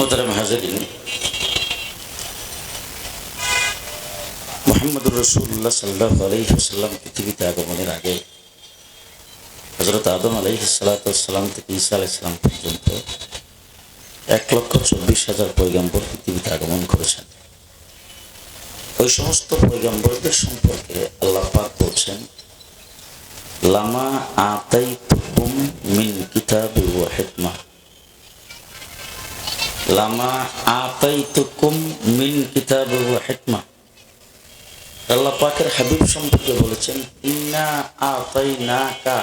মোহতারাম হাজারিন। মোহাম্মদুর রসুল্লাহ সাল্লাহ আলহিহাল্লাম পৃথিবীতে আগমনের আগে হজরত আদম আলহিসাল্লাম থেকে ঈসা আলাইসাল্লাম পর্যন্ত এক লক্ষ চব্বিশ হাজার পৈগম্বর পৃথিবীতে আগমন করেছেন। ওই সমস্ত পৈগম্বরদের সম্পর্কে আল্লাহ পাক বলছেন, লামা আতাই তুকুম মিন কিতাব ওয়া হিকমা লামা আতাইতুকুম মিন কিতাব হিকমা আল্লাহ পাকের হাবিব সম্পর্কে বলেছেন ইন্না আতাইনাকা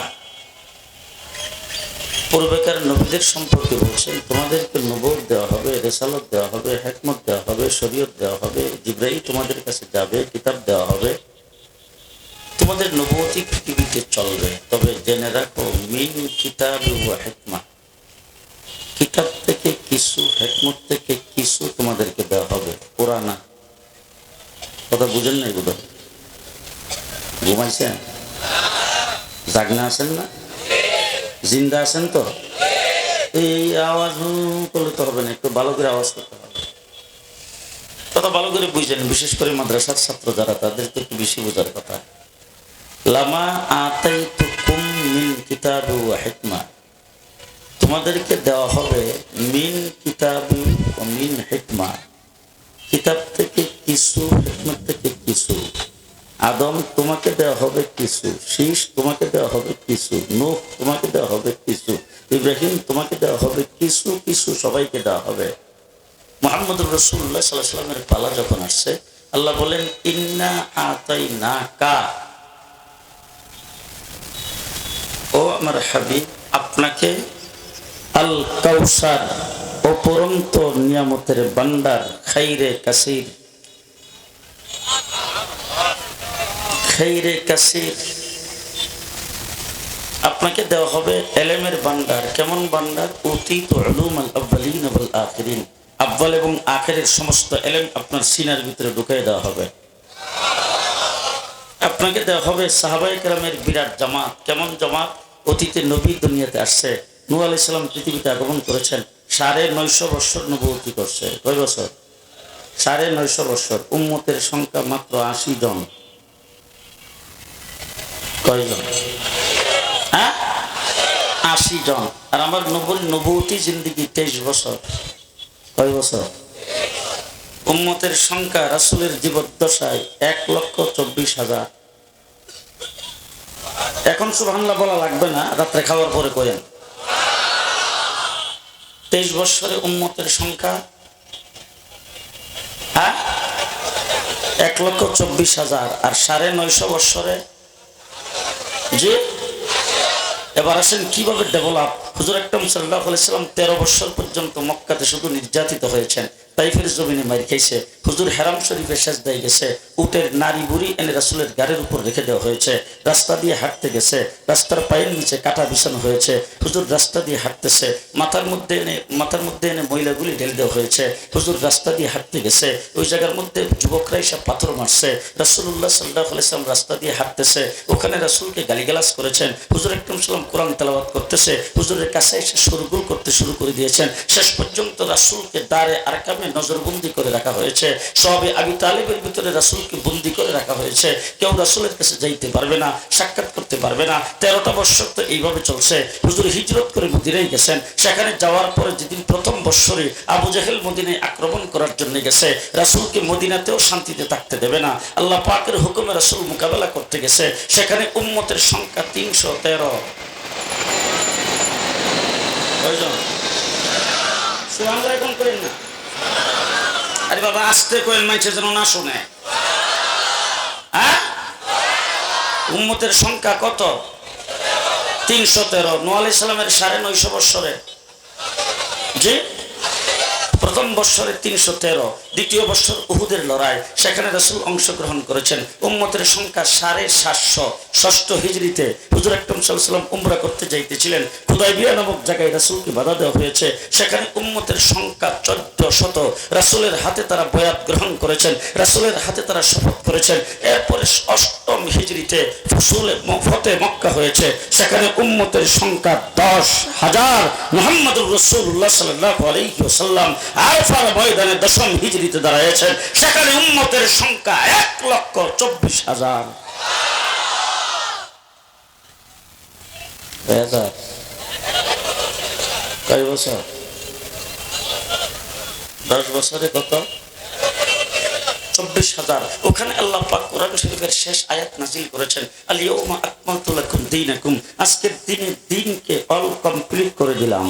পূর্বেকার নবীদের সম্পর্কে বলছেন, তোমাদেরকে নবর দেওয়া হবে, রেসালত দেওয়া হবে, হেকমত দেওয়া হবে, শরীয়ত দেওয়া হবে, জিব্রাইল তোমাদের কাছে যাবে, কিতাব দেওয়া হবে। তোমাদের নবতী পৃথিবীতে চলবে। তবে জেনে রাখো, মিন কিতাব ওয়া হেকমা। কিতাব কিছু হেকমত থেকে কিছু তোমাদেরকে দেওয়া হবে? পুরানা কথা বুঝেন নাই বোধ ঘুমাইছেন? জাগনা আছেন না? জিন্দা আছেন তো? এই আওয়াজ করলে তো হবে না, একটু ভালো করে আওয়াজ করতে হবে। কথা ভালো করে বুঝেন, বিশেষ করে মাদ্রাসার ছাত্র যারা তাদের তো একটু বেশি বোঝার কথা। লামা আতাই তুকুম মিন কিতাব হিকমা। তোমাদেরকে দেওয়া হবে মিন কিতাব মিন হিকমা। কিতাব থেকে কিছু, হিকমত থেকে কিছু। আদম তোমাকে দেওয়া হবে কিছু, শীষ তোমাকে দেওয়া হবে কিছু, নূহ তোমাকে দেওয়া হবে কিছু, ইব্রাহিম তোমাকে দেওয়া হবে কিছু কিছু সবাইকে দেওয়া হবে। মোহাম্মদ রসুল্লাহ সাল্লাহ সাল্লামের পালা যখন আসছে, আল্লাহ বলেন, ইন্না আতাই না কা ও আমার হাবিব, আপনাকে আল কাউসার, অপরন্ত নিয়ামতের বান্ডার খাইরে কাসির। খাইরে কাসির। আপনাকে দেওয়া হবে এলেমের বান্ডার কেমন বান্ডার অতীত আলুম আল আব্বালিন আল আখিরিন। আব্বাল এবং আখেরের সমস্ত এলেম আপনার সিনার ভিতরে ঢুকিয়ে দেওয়া হবে। আপনাকে দেওয়া হবে সাহাবাই কেরামের বিরাট জামাত। কেমন জামাত? অতীতে নবী দুনিয়াতে আসছে। নূ আলি সাল্লাম পৃথিবীতে আগমন করেছেন সাড়ে নয়শো বৎসর নবতী করছে। কয় বছর? সাড়ে নয়শো বৎসর উম্মতের সংখ্যা মাত্র আশি জন। কয়জন হ্যাঁ? আশি জন। আর আমার নবুল নবতী জিন্দিগি তেইশ বছর। কয় বছর? উম্মতের সংখ্যা রাসুলের জীবদ্দশায় এক লক্ষ চব্বিশ হাজার। এখন সুবহানাল্লাহ বলা লাগবে না, রাত্রে খাওয়ার পরে করেন তেইশ বৎসরে উন্মতের সংখ্যা হ্যাঁ? এক লক্ষ চব্বিশ হাজার, আর সাড়ে নয়শো বৎসরে যে এবার আসেন কীভাবে ডেভেলপ হুজুর একদম সাল্লাহ আলাইসাল্লাম তেরো বছর পর্যন্ত মক্কাতে শুধু নির্যাতিত হয়েছেন। তাইফের জমিনে মার খেয়েছে হুজুর হেরাম শরীফে শেষ দেয় গেছে। উটের নারী বুড়ি এনে রাসুলের গাড়ির উপর রেখে দেওয়া হয়েছে। রাস্তা দিয়ে হাঁটতে গেছে। রাস্তার পায়ের নিচে কাটা বিছানো হয়েছে। হুজুর রাস্তা দিয়ে হাঁটতেছে। মাথার মধ্যে এনে, মাথার মধ্যে এনে মহিলাগুলি ঢেলে দেওয়া হয়েছে। হুজুর রাস্তা দিয়ে হাঁটতে গেছে। ওই জায়গার মধ্যে যুবকরা এসে পাথর মারছে। রাসুল্লাহ সাল্লাহ আলাইসলাম রাস্তা দিয়ে হাঁটতেছে। ওখানে রাসুলকে গালিগালাজ করেছেন। হুজুর একদম সাল্লাম কোরআন তেলাবাদ করতেছে। হুজুরের কাছে এসে সরগুল করতে শুরু করে দিয়েছেন। শেষ পর্যন্ত রাসুলকে দাঁড়ে আরকামে নজরবন্দি করে রাখা হয়েছে। সবে আবি তালেবের ভিতরে রাসুলকে বন্দি করে রাখা হয়েছে। কেউ রাসুলের কাছে যাইতে পারবে না, সাক্ষাৎ করতে পারবে না। তেরোটা বৎসর তো এইভাবে চলছে। হুজুর হিজরত করে মদিনায় গেছেন। সেখানে যাওয়ার পরে যেদিন প্রথম বৎসরে আবু জাহেল মদিনায় আক্রমণ করার জন্য গেছে, রাসুলকে মদিনাতেও শান্তিতে থাকতে দেবে না। আল্লাহ পাকের হুকুমে রাসুল মোকাবেলা করতে গেছে। সেখানে উম্মতের সংখ্যা তিনশো তেরো। না। আরে বাবা, আসতে কয়েন মাইছে যেন না শুনে। হ্যাঁ? উম্মতের সংখ্যা কত? তিনশো তেরো। নোয়াল ইসলামের সাড়ে নয়শো বৎসরে। জি? প্রথম বৎসরে তিনশো তেরো, দ্বিতীয় বৎসর উহুদের লড়াই। সেখানে রাসুল অংশগ্রহণ করেছেন। উম্মতের সংখ্যা সাড়ে সাতশো। ষষ্ঠ হিজড়িতে হুজুর আকরম সাল্লাম উমরা করতে যাইতেছিলেন। হুদাইবিয়া নামক জায়গায় রাসুলকে বাধা দেওয়া হয়েছে। সেখানে উম্মতের সংখ্যা চোদ্দ শত। রাসুলের হাতে তারা বয়াত গ্রহণ করেছেন। রাসুলের হাতে তারা শপথ করেছেন। এরপরে অষ্টম হিজড়িতে ফসুলে ফতে মক্কা হয়েছে। সেখানে উম্মতের সংখ্যা দশ হাজার। মোহাম্মদুর রসুল্লাহ সাল্লাহ আলহিসাল্লাম আরফার ময়দানে দশম হিজড়িতে দাঁড়াইছেন সেখানে উম্মতের সংখ্যা এক লক্ষ চব্বিশ হাজার। কয় বছর? দশ বছরে কত? চব্বিশ হাজার। ওখানে আল্লাহ কোরআন শরীফের শেষ আয়াত নাজিল করেছেন আলিয়মা আকমালতু লাকুম দীনাকুম। আজকের দিনে দিনকে অল কমপ্লিট করে দিলাম।